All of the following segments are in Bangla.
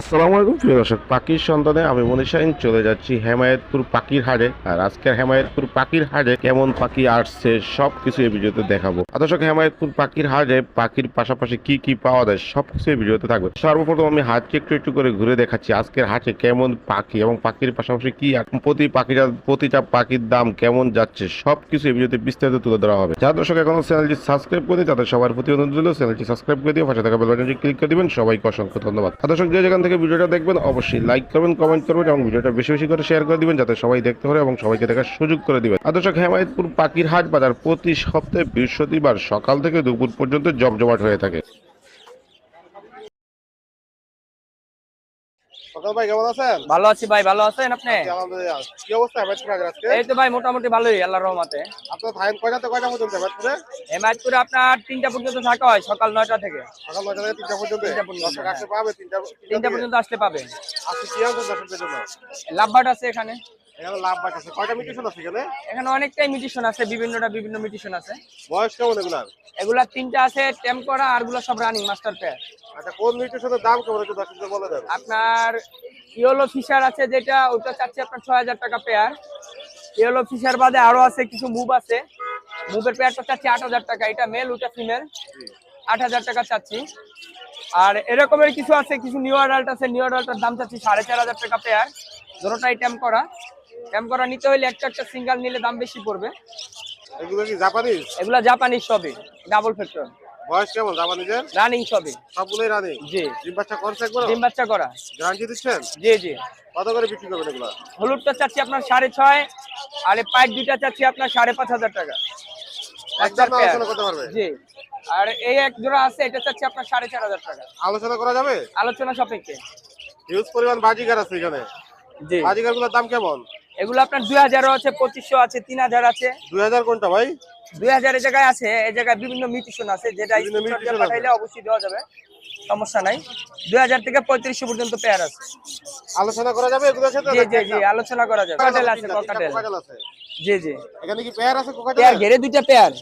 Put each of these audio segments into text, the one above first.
আসসালামু আলাইকুম, প্রিয় দর্শক, পাখির সন্তানে আমি মনীষাইন চলে যাচ্ছি হেমায়তপুর পাখির হাটে। আর আজকের হেমায়তপুর পাখির হাটে কেমন পাখি আসছে সব কিছু এই ভিডিওতে দেখাবো। দর্শক, হেমায়তপুর পাখির হাটে পাখির পাশাপাশি কি কি পাওয়া যায় সব কিছু এই ভিডিওতে থাকবে। সর্বপ্রথম আমি হাটকে একটু একটু করে ঘুরে দেখাচ্ছি আজকের হাটে কেমন পাখি এবং পাখির পাশাপাশি কি প্রতি পাখিটা প্রতিটা পাখির দাম কেমন যাচ্ছে সব কিছু এই ভিডিওতে বিস্তারিত তুলে ধরা হবে। যারা দর্শক এখনও চ্যানেলটি সাবস্ক্রাইব করে তাদের সবার প্রতি অনুরোধ রইল, চ্যানেলটি সাবস্ক্রাইব করে দিয়ে পাশে থাকা বেল ক্লিক করে দিবেন। সবাইকে অসংখ্য ধন্যবাদ। দর্শক, যে যেখান থেকে ভিডিওটা দেখবেন, অবশ্যই লাইক করবেন কমেন্ট করবেন এবং ভিডিওটা বেশি বেশি করে শেয়ার করে দিবেন যাতে সবাই দেখতে পারে এবং সবাইকে দেখার সুযোগ করে দিবেন। আর দর্শক হেমায়তপুর পাখির হাট বাজার প্রতি সপ্তাহে বৃহস্পতিবার সকাল থেকে দুপুর পর্যন্ত জমজমাট হয়ে থাকে। সকাল ভাই কেমন আছেন? ভালো আছি ভাই ভালো আছেন আপনি? কি অবস্থা হেমায়ত করে আজকে? এই তো ভাই মোটামুটি ভালোই আল্লাহর রহমতে। আপনার ধান কয়টাতে কয়টা পর্যন্ত হেমাইত করে আপনার তিনটা পর্যন্ত থাকা হয় সকাল নয়টা থেকে। সকাল নয়টা থেকে তিনটা পর্যন্ত? তিনটা পর্যন্ত, আসতে পাবে তিনটা তিনটা পর্যন্ত আসতে পাবে। আজকে কি আনছেন দর্শকদের জন্য? লাভবাট আছে এখানে। এখানে লাভ বাট আছে। কয়টা মিটিশন আছে এখানে? এখানে অনেকটাই মিউটিশন আছে বিভিন্নটা বিভিন্ন মিউটিশন আছে। বয়স কেমন এগুলার? এগুলা তিনটা আছে টেম করা আরগুলো সব রানিং মাস্টার পেয়ার আচ্ছা কোন মিটিশনের দাম কেমন একটু দর্শকদের বলে দেন। আপনার ইয়েলো ফিশার আছে যেটা ওটা চাচ্ছি আপনার ছয় হাজার টাকা পেয়ার ইয়েলো ফিশার বাদে আরও আছে কিছু মুভ আছে। মুভের পেয়ারটা চাচ্ছি আট হাজার টাকা এটা মেল ওটা ফিমেল আট হাজার টাকা চাচ্ছি। আর এরকমের কিছু আছে কিছু নিউ অ্যাডাল্ট আছে নিউ অ্যাডাল্টের দাম চাচ্ছি সাড়ে চার হাজার টাকা পেয়ার দুটোটাই ট্যাম করা। করা নিতে হলে একটা একটা সিঙ্গেল নিলে দাম বেশি পড়বে। এগুলো কি জাপানিজ? এগুলা জাপানিজ সবই ডাবল ফ্যাক্টর। বয়স কেমন জাপানিজের? রানিং সবই। সবগুলোই রানি? জি। ডিম বাচ্চা করছে একবার ডিম বাচ্চা করা। গ্যারান্টি দিচ্ছেন? জি জি। কত করে বিক্রি করবেন এগুলো? হলুদটা চাচ্ছি আপনার সাড়ে ছয় আর পাইপ দুইটা চাচ্ছি আপনার সাড়ে পাঁচ হাজার টাকা। একদম। আলোচনা করতে পারবে? জি। আর এই এক জোড়া আছে এটা চাচ্ছি আপনার সাড়ে চার হাজার টাকা। আলোচনা করা যাবে? আলোচনা সাপেক্ষে। হিউজ পরিমাণ বাজিগার আছে এখানে। জি। বাজিগারগুলোর দাম কেমন? এগুলো আপনার দুই হাজারও আছে পঁচিশশো আছে তিন হাজার আছে। দুই হাজার কোনটা ভাই? দুই হাজারের জায়গায় আছে এই জায়গায় বিভিন্ন মিউটেশন আছে যেটা। পাঠাইলে অবশ্যই দেওয়া যাবে সমস্যা নাই। দুই হাজার থেকে পঁয়ত্রিশশো পর্যন্ত পেয়ার আছে। আলোচনা করা যাবে এগুলোর সাথে? জি জি জি আলোচনা করা যাবে। আছে জি জি। এখানে কি পেয়ার আছে কোকাটেল পেয়ার ঘেরে দুইটা পেয়ার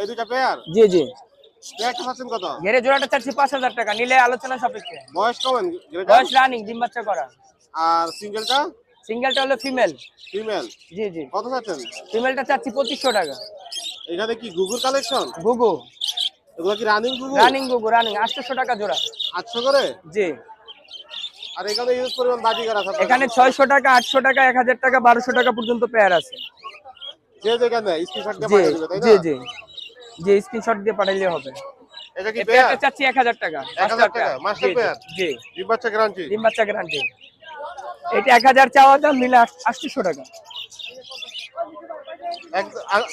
এই দুইটা পেয়ার জি জি। ঘেরে জোড়াটা চাচ্ছি পাঁচ হাজার টাকা নিলে আলোচনা সাপেক্ষে। বয়স কেমন? বয়স রানিং ডিম বাচ্চা করা। আর সিঙ্গেলটা সিঙ্গেলটা হলো ফিমেল। ফিমেল? জি জি। কত চাচ্ছেন? ফিমেলটা চাচ্ছি পঁচিশশো টাকা। এখানে কি গুগুর কালেকশন? গুগু এগুলো কি রানিং গুগু রানিং গুগু রানিং আটশোশো টাকা জোড়া। আটশো করে? জি। আর এখানে ইউজ পরিমাণ বাজিগার আছে এখানে ছয়শো টাকা আটশো টাকা এক হাজার টাকা বারোশো টাকা পর্যন্ত পেয়ার আছে। যে যেখানে স্ক্রিনশট দিয়ে জি পাঠিয়ে দিবে তাই না? জি। জি স্ক্রিনশট দিয়ে পাঠাইলে হবে। এটা কি পেয়ার চাচ্ছি এক হাজার টাকা 1000 টাকা, জি, pair? জি। ডিম বাচ্চা গ্যারান্টি ডিম বাচ্চা গ্যারান্টি এটা এক হাজার চাওয়া দাম আটশোশো টাকা।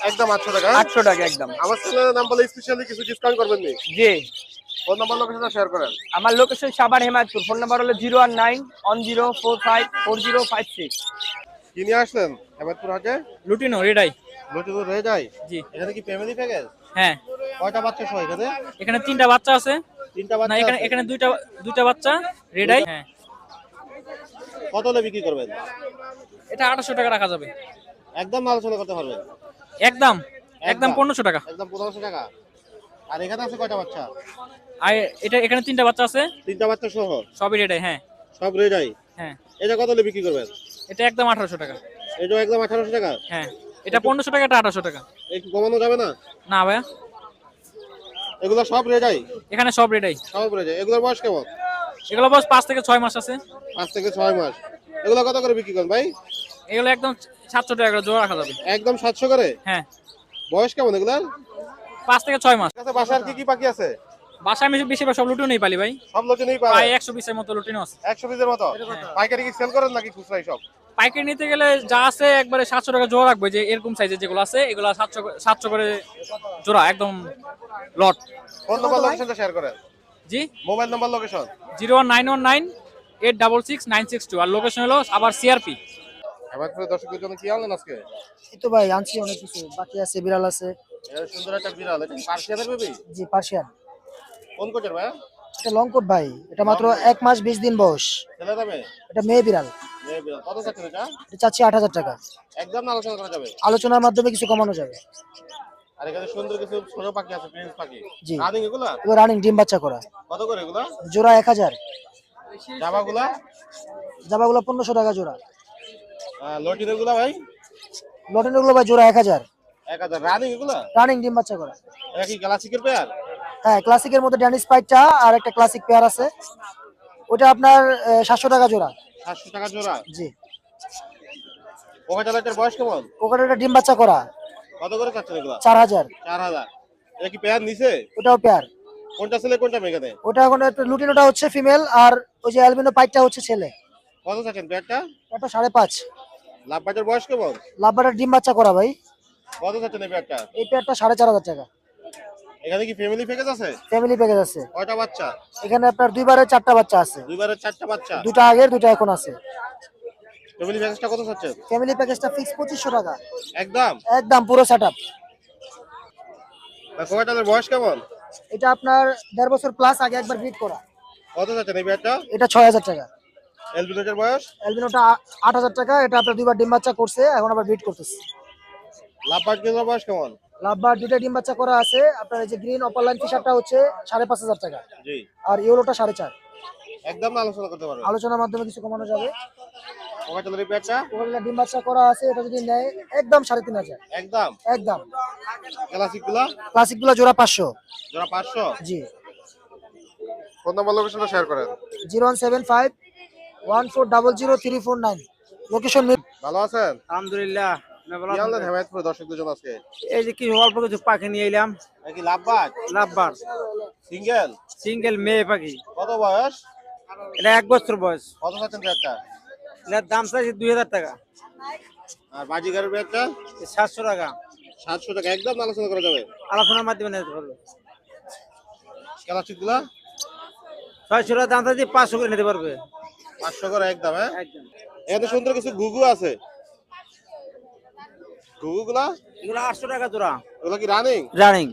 একদম আটশো টাকা? আটশো টাকা একদম। আমার চ্যানেলের নাম বলে স্পেশালি কিছু ডিসকাউন্ট করবেন নি? জি। ফোন নাম্বার লোকেশনটা শেয়ার করেন। আমার location Savar Hemayetpur. Phone number হলো zero one nine one zero four five four zero five six. কি নিয়ে আসলেন? হেমায়তপুর হাটে লুটিনো রেডাই। জি। এখানে কি ফ্যামিলি প্যাকেজ হ্যাঁ। কয়টা বাচ্চা সহ এখানে? এখানে তিনটা বাচ্চা আছে। তিনটা বাচ্চা এখানে এখানে দুইটা দুইটা বাচ্চা রেডাই। হ্যাঁ। কত হলে বিক্রি করবেন? এটা আঠাশশো টাকা রাখা যাবে। একদম আলোচনা করতে পারবেন? একদম একদম। পনেরোশো টাকা। একদম পনেরোশো টাকা। আর এখানে আছে কয়টা বাচ্চা? আর এটা এখানে তিনটা বাচ্চা আছে। তিনটা বাচ্চা সহ? সবই রেডাই হ্যাঁ। সব রেজাই হ্যাঁ। এটা কত হলে বিক্রি করবেন? এটা একদম আঠারোশো টাকা। এটা একদম আঠারোশো টাকা? হ্যাঁ। এটা পনেরোশো টাকা এটা আঠারোশো টাকা। একটু কমানো যাবে না? না ভাইয়া। এগুলো সব রেজাই এখানে সব রেডাই সব রেজাই এগুলোর বয়স কেমন? এগুলো বস পাঁচ থেকে ছয় মাস আছে। পাঁচ থেকে ছয় মাস। এগুলো কত করে বিক্রি করেন ভাই? এগুলো একদম সাতশো টাকা করে জোড়া রাখা যাবে। একদম সাতশো করে? হ্যাঁ। বয়স কেমন এগুলার? পাঁচ থেকে ছয় মাস। কাছে বাসার কি কি পাখি আছে? বাসায় আমি বেশিরভাগ সব লুটিও নেই পালি ভাই। সব লোকে নেই প্রায় একশো পিসের মতো লুটিনো আছে। একশো পিসের মতো? পাইকারি কি সেল করেন নাকি খুচরাই সব পাইকারি নিতে গেলে যা আছে একবারে সাতশো টাকা জোড়া রাখবে। যে এরকম সাইজের যেগুলো আছে এগুলো সাতশো সাতশো করে জোড়া একদম লট নাম্বার লোকেশনটা শেয়ার করেন? জি। Mobile number location zero one nine one nine eight double six nine six two আর লোকেশন হলো আবার সিআরপি হেমায়তপুরের দর্শকদের জন্য কি আনলেন আজকে? এই তো ভাই আনছি অনেক কিছু। বাকি আছে বিড়াল আছে। সুন্দর একটা বিড়াল এটা পার্সিয়ানের বেবি জি পার্সিয়ান। কোন কোচের ভাই? এটা লং কোট ভাই এটা মাত্র এক মাস বিশ দিন বয়স। এটা মেয়ে বিড়াল। মেয়ে বিড়াল। কত চাচ্ছেন এটা? এটা চাচ্ছি আট হাজার টাকা। একদম আলোচনা করা যাবে? আলোচনার মাধ্যমে কিছু কমানো যাবে। আর এখানে সুন্দর কিছু ছোট পাখি আছে প্রিন্স পাখি। জি। রানিং এগুলা? রানিং ডিম বাচ্চা করা। কত করে এগুলা? জোড়া এক হাজার। জামাগুলা? জামাগুলো পনেরোশো টাকা জোড়া। লটিনেরগুলা ভাই? লটেনেরগুলো ভাই জোড়া এক হাজার। এক হাজার। রানিং এগুলা? রানিং ডিম বাচ্চা করা। এটা কি গ্যালাক্সিকের পেয়ার হ্যাঁ ক্লাসিকের মধ্যে ড্যানিস পাইটটা আর একটা ক্লাসিক পেয়ার আছে। ওটা আপনার সাতশো টাকা জোড়া। সাতশো টাকা জোড়া? জি। কোকাটালের বয়স কেমন? কোকাটেলটা ডিম বাচ্চা করা। কত করে চাচ্ছেন এগুলা? চার হাজার। চার হাজার। এটা কি পেয়ার নিছে? ওটাও পেয়ার কোনটা ছেলে কোনটা মেয়েখানে ওটা এখন একটু লুটিনোটা হচ্ছে ফিমেল আর ওই যে অ্যালবিনো পাইটটা হচ্ছে ছেলে। কত চাচ্ছেন পেয়ারটা ওটা সাড়ে পাঁচ। লাভবাজার বয়স কেমন? লাভবাটার ডিম বাচ্চা করা ভাই। কত চাচ্ছেন এই পেয়ারটা এই পেয়ারটা সাড়ে চার হাজার টাকা। এখানে কি ফ্যামিলি প্যাকেজ আছে? ফ্যামিলি প্যাকেজ আছে। কয়টা বাচ্চা? এখানে আপনার দুইবারে চারটা বাচ্চা আছে। দুইবারের চারটা বাচ্চা? দুটা আগের দুটা এখন আছে। ফ্যামিলি প্যাকেজটা কত চাচ্ছেন? ফ্যামিলি প্যাকেজটা ফিক্স পঁচিশশো টাকা। একদম? একদম পুরো সেট আপ কোকাটালের বয়স কেমন? এটা আপনার দেড় বছর প্লাস আগে একবার বিট করা। কত চাচ্ছেন এই পেয়ারটা এটা ছয় হাজার টাকা। এলবিনোটের বয়স? আট হাজার টাকা এটা আপনার দুইবার ডিম বাচ্চা করছে এখন আবার বিট করতেছে। লাভবাজের বয়স কেমন? লাভবার দুটা ডিম বাচ্চা করা আছে আপনার এই যে গ্রিন অপার লাইন ফিশারটা হচ্ছে সাড়ে পাঁচ হাজার টাকা। জি। আর ইয়েলোটা সাড়ে চার। একদম আলোচনা করতে পারবেন। আলোচনার মাধ্যমে কিছু কমানো যাবে। ডিম বাচ্চা করা আছে এটা যদি নেয় একদম সাড়ে তিন হাজার। একদম? একদম। ক্লাসিকগুলা ক্লাসিকগুলো জোড়া পাঁচশো। যারা পাঁচশো? জি। ফোন নাম্বার লোকেশনটা শেয়ার করেন। Zero one seven five one four double zero three four nine. Location ভালো আছেন? আলহামদুলিল্লাহ দর্শকদের জন্য আজকে। এই যে কি অল্প কিছু পাখি নিয়ে এলাম। নাকি লাভবাজ লাভবার সিঙ্গেল সিঙ্গেল মেয়ে পাখি। কত বয়স? এটা এক বছর বয়স। কত চাচ্ছেন এটার দাম চাইছে দুই হাজার টাকা। আর বাজিগারের পেয়ারটা সাতশো টাকা। সাতশো টাকা একদম আলোচনা করা যাবে। আলোচনার মাধ্যমে নিতে পারবে। ক্লাসিকগুলা? ছয়শো টাকা দাম চাইছে পাঁচশো করে নিতে পারবে। পাঁচশো করে একদম হ্যাঁ? একদম। এখানে সুন্দর কিছু গুগু আছে। গুগু গুলা এগুলো আটশো টাকা জোড়া। ওগুলো কি রানিং রানিং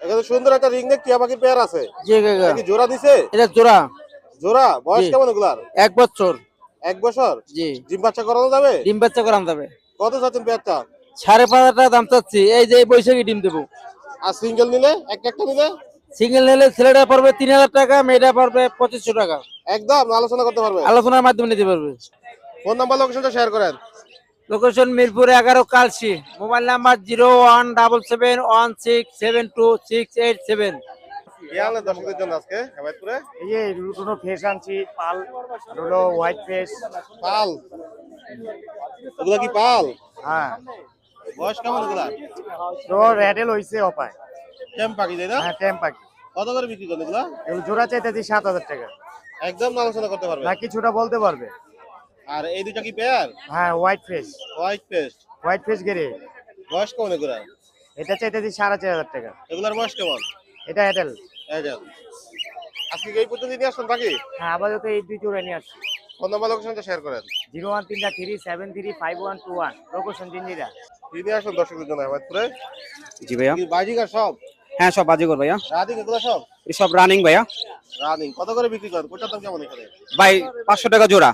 এখানে সুন্দর একটা রিং নেক টিয়া পাখির পেয়ার আছে। জি জোড়া দিছে? এটা জোড়া। জোড়া? বয়স। কেমন ওগুলার এক বছর। এক বছর? জি। ডিম বাচ্চা করানো যাবে? ডিম বাচ্চা করান যাবে। কত চাচ্ছেন পেয়ারটা সাড়ে পাঁচ হাজার টাকা দাম চাচ্ছি। এই যে বৈশাখী ডিম দেবো। আর সিঙ্গেল নিলে? এক একটা নিলে? সিঙ্গেল নিলে ছেলেটা পড়বে তিন হাজার টাকা মেয়েটা পড়বে পঁচিশশো টাকা। একদম আলোচনা করতে পারবে। আলোচনার মাধ্যমে নিতে পারবে। ফোন নাম্বার লোকেশনটা শেয়ার করেন। লোকেশন মিরপুর এগারো Kalshi mobile number zero one double seven one six seven two six eight seven. কি আনলেন দর্শকদের জন্য আজকে হেমায়তপুরে? এই যে রুটুনো ফেস আনছি পাল হলো হোয়াইট ফেস পাল? ওগুলা কি পাল? হ্যাঁ। বয়স কেমন ওগুলা? তো রেডেল হইছে অপায়। টেম পাখি তাই না? হ্যাঁ টেম পাখি। কত করে বিক্রি করেন এগুলা? এগুলো জোড়া চাইতেছি সাত হাজার টাকা। একদম আলোচনা করতে পারবে? না কিছুটা বলতে পারবে। আর এই দুইটা কি পেয়ার হ্যাঁ white face white paste white face গেরে। বয়স কেমন এগুলা? এটা চাইতেছি সাড়ে চার হাজার টাকা। এগুলার বয়স কেমন? এটা যান আজকে এই পর্যন্ত নিয়ে আসছেন পাখি হ্যাঁ আপাতত এই দুই জোড়া নিয়ে আসছি। ফোন নাম্বার লোকেশনটা শেয়ার করেন? জিরো ওয়ান তিনটা three seven three five one two one location Jinjira কি আসুন দর্শকদের জন্য হেমায়তপুরে জি ভাইয়া। কি বাজিকার সব? হ্যাঁ সব ভাইয়া। রানিং এগুলো সব? এই সব রানিং ভাইয়া। রানিং। কত করে বিক্রি করেন? কোটার দাম কেমন এখানে? ভাই পাঁচশো টাকা জোড়া।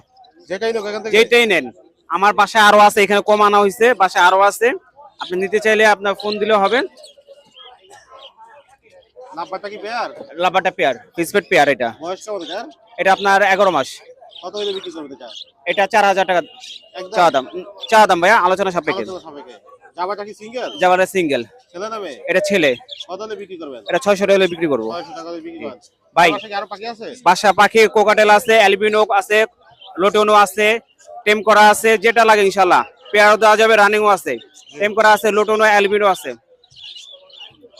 যেটাই নোক এখান থেকে। যেটাই নেন। আমার বাসায় আরও আছে এখানে কম আনা হয়েছে বাসায় আরও আছে। আপনি নিতে চাইলে আপনার ফোন দিলে হবে। নাম্বারটা কি পেয়ার? লাভারটা পেয়ার পেয়ার এটা। বয়স কেমন এটার এটা আপনার এগারো মাস। কত করে বিক্রি করবে এটা? এটা চার হাজার টাকা চা দাম। চা দাম ভাইয়া আলোচনা সাপেক্ষে। জামাটা কি সিঙ্গেল যাবার সিঙ্গেল ছেলে নামে এটা ছেলে। কত হলে বিক্রি করবেন? এটা ছয়শো টাকা হলে বিক্রি করব। ছয়শো টাকা হলে বিক্রি করেন ভাই। আরও পাখি আছে? বাসা পাখি কোকাটেল আছে অ্যালবিনো আছে লোটনো আছে টেম করা আছে যেটা লাগে ইনশাল্লাহ পেয়ার দেওয়া যাবে রানিংও আছে। টেম করা আছে লোটনো অ্যালবিনো আছে।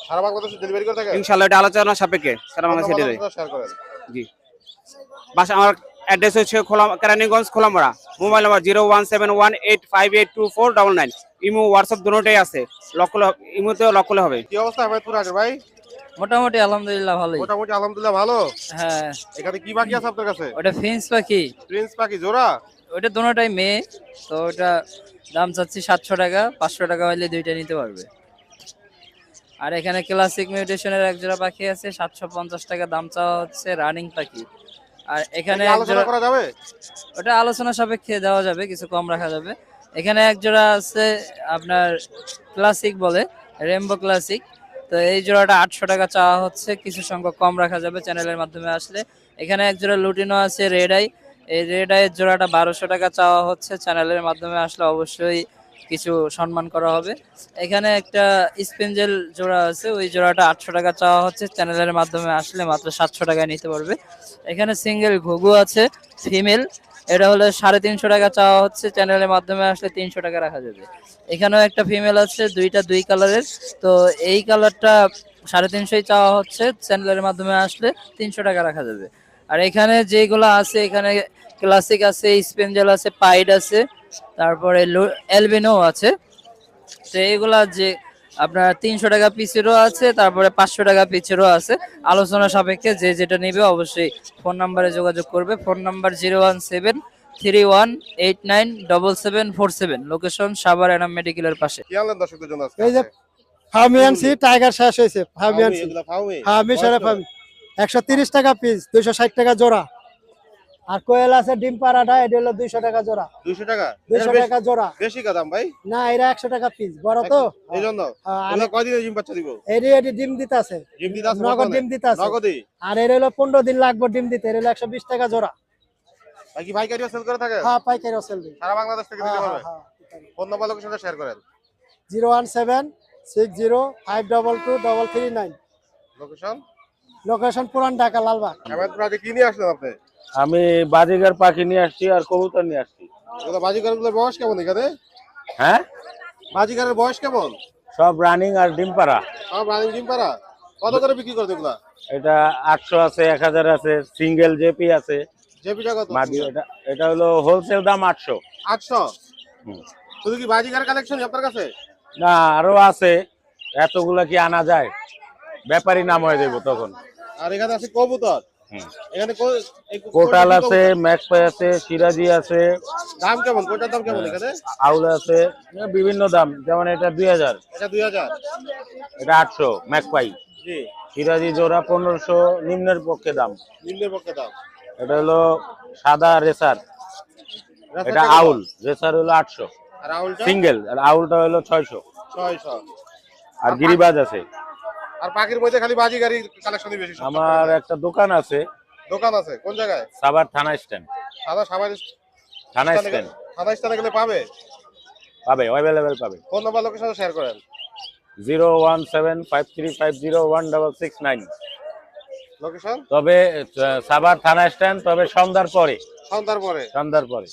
সারা বাংলাদেশে ডেলিভারি করে থাকেন ইনশাল্লাহ এটা আলোচনা সাপেক্ষে সারা বাংলাদেশে ডেলিভারি শেয়ার করেন জি। বাসা আমার অ্যাড্রেস হচ্ছে খোলা Keraniganj Kholamora mobile number zero one seven one eight five eight two four double nine imo WhatsApp দুটোটাই আছে। লক করলে ইমোতেও লক করলে হবে। কি অবস্থা হেমায়তপুর আছে ভাই? মোটামুটি আলহামদুলিল্লাহ ভালোই। মোটামুটি আলহামদুলিল্লাহ ভালো? হ্যাঁ। এখানে কি বাকি আছে আপনার কাছে? ওটা ফিন্স পাখি। প্রিন্স পাখি জোড়া? ওটা দোনোটাই মেয়ে তো ওটা দাম চাচ্ছি সাতশো টাকা পাঁচশো টাকা হলে দুইটা নিতে পারবে। আর এখানে ক্লাসিক মিউটেশনের এক জোড়া পাখি আছে সাতশো পঞ্চাশ টাকা দাম চাওয়া হচ্ছে রানিং পাখি। আর এখানে আলোচনা জোড়া করা যাবে? ওটা আলোচনা সাপেক্ষে দেওয়া যাবে কিছু কম রাখা যাবে। এখানে এক জোড়া আছে আপনার ক্লাসিক বলে রেমবো ক্লাসিক তো এই জোড়াটা আটশো টাকা চাওয়া হচ্ছে কিছু সংখ্যক কম রাখা যাবে চ্যানেলের মাধ্যমে আসলে। এখানে এক জোড়া লুটিনো আছে রেড আই এই রেড আইয়ের জোড়াটা বারোশো টাকা চাওয়া হচ্ছে চ্যানেলের মাধ্যমে আসলে অবশ্যই কিছু সম্মান করা হবে। এখানে একটা স্পেঞ্জেল জোড়া আছে, ওই জোড়াটা আটশো টাকা চাওয়া হচ্ছে। চ্যানেলের মাধ্যমে আসলে মাত্র সাতশো টাকায় নিতে পারবে। এখানে সিঙ্গেল ঘুঘু আছে, ফিমেল। এটা হলে সাড়ে তিনশো টাকা চাওয়া হচ্ছে। চ্যানেলের মাধ্যমে আসলে তিনশো টাকা রাখা যাবে। এখানেও একটা ফিমেল আছে, দুইটা দুই কালারের। তো এই কালারটা সাড়ে তিনশোই চাওয়া হচ্ছে। চ্যানেলের মাধ্যমে আসলে তিনশো টাকা রাখা যাবে। আর এখানে যেগুলো আছে এখানে ক্লাসিক আছে স্পেঞ্জেল আছে পাইড আছে তারপরে এলবিনো আছে। তো এইগুলা যে আপনার তিনশো টাকা পিসেরও আছে তারপরে পাঁচশো টাকা পিসেরও আছে। আলোচনা সাপেক্ষে যে যেটা নেবে অবশ্যই ফোন নাম্বারে যোগাযোগ করবে। Phone number zero one seven three one eight nine double seven four seven. Location Savar Enam মেডিকেলের পাশে। এই যে ফার্মি আনছি টাইগার শেষ হয়েছে। ফার্মি আনছি। এগুলা কত? ফার্মি একশো তিরিশ টাকা পিস দুইশো ষাট টাকা জোড়া। আর কোয়েল আছে ডিম পাড়াটা এটা হলো দুইশো টাকা জোড়া। 200 টাকা? দুইশো টাকা জোড়া। বেশি দাম ভাই। না এরা একশো টাকা পিস বড় তো? এই জন্য? হ্যাঁ, এগুলা বাচ্চা দিব? এটি ডিম দিতে আছে জিম দিতে আছে নগদ ডিম দিতে আছে। নগদই? আর এর হলো পনেরো দিন লাগবে ডিম দিতে এর হলো একশো বিশ টাকা জোড়া। ভাই কি ভাইকারিও সেল করে থাকে? হ্যাঁ পাইকারি সেল দিই সারা বাংলাদেশ থেকে দিতে পারবে? হ্যাঁ ফোন নাম্বার লোকেশনটা শেয়ার করেন। Zero one seven six zero five double two double three nine. Location location Puran Dhaka Lalbagh. কি নিয়ে আসলেন আপনি? আমি বাজিগার পাখি নিয়ে আসছি আর কবুতর নিয়ে আসছি। এগুলো বাজিকারগুলোর বয়স কেমন এখানে? হ্যাঁ? বাজিকারের বয়স কেমন? সব রানিং আর ডিম পাড়া। সব রানিং ডিম পাড়া? কত করে বিক্রি করে এগুলা? এটা আটশো আছে এক হাজার আছে সিঙ্গেল জেপি আছে। জেপিটা কত? মাদি এটা এটা হলো হোলসেল দাম আটশো। আটশো? হুম। শুধু কি বাজিকার কালেকশন আপনার কাছে? না আরও আছে। এতগুলা কি আনা যায়? ব্যাপারী নাম হয়ে দেবো তখন। আর এখানে আছে কবুতর। এখানে কোটাল আছে ম্যাকপাই আছে সিরাজি আছে। দাম কেমন? কোটার দাম কেমন এখানে? আউল আছে। বিভিন্ন দাম। যেমন এটা দুই হাজার। এটা দুই হাজার। এটা আটশো ম্যাকপাই। জি। সিরাজি জোড়া পনেরোশো নিম্নের পক্ষে দাম। নিম্নের পক্ষে দাম। এটা হলো সাদা রেসার। এটা আউল। রেসার হলো আটশো। আর আউলটা? সিঙ্গেল। আর আউলটা হলো ছয়শো। ছয়শো। আর গিরিবাজ আছে। আর পাখির মধ্যে খালি বাজিগারি কালেকশনই বেশি আমার একটা দোকান আছে। দোকান আছে? কোন জায়গায়? সাবার থানা স্ট্যান্ড। সাদা সাবার থানা স্ট্যান্ড থানা স্থানে গেলে পাবে? পাবে অ্যাভেলেবেল পাবে। ফোন নাম্বার লোকেশন শেয়ার করেন। Zero one seven five three five zero one double six nine. Location তবে সাবার থানা স্ট্যান্ড তবে সন্ধ্যার পরে। সন্ধ্যার পরে। সন্ধ্যার পরে।